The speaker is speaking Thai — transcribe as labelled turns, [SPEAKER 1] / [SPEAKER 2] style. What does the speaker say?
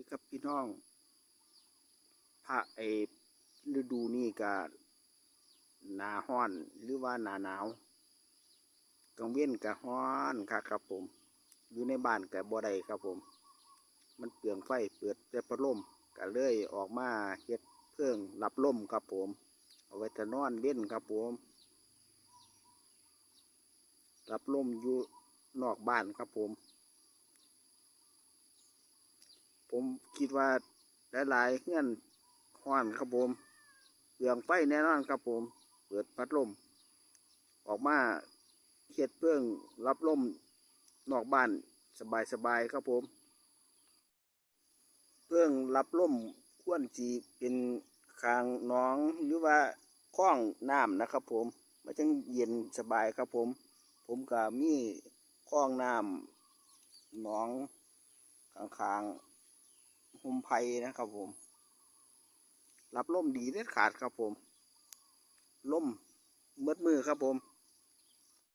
[SPEAKER 1] ดีครับพี่น้องพระไอฤดูนี้ก็หนาห้อนหรือว่าหนาหนาวกลางเว้นก็ห้อนครับครับผม อยู่ในบ้านก็บ่ได้ครับผม มันเปลืองไฟเปิดแต่พัดลมก็เลยออกมาเฮ็ดเพื่องรับลมครับผม เอาไว้จะนอนเว้นครับผมรับลมอยู่นอกบ้านครับผม ผมคิดว่าหลายๆเงื่อนห้อนครับผมเปลืองไฟแน่นอนครับผม เปิดพัดลม ออกมาเฮ็ดเพื่องรับลมนอกบ้านสบายๆครับผม เพื่องรับลมควรจีเป็นคางน้องหรือว่าคล้องน้ำนะครับผมมันจังเย็นสบายครับผม ผมก็มีคล้องน้ำหนองข้างๆ ห่มไผ่นะครับผม รับลมดีเด็ดขาดครับผมลมเมืดมือครับผม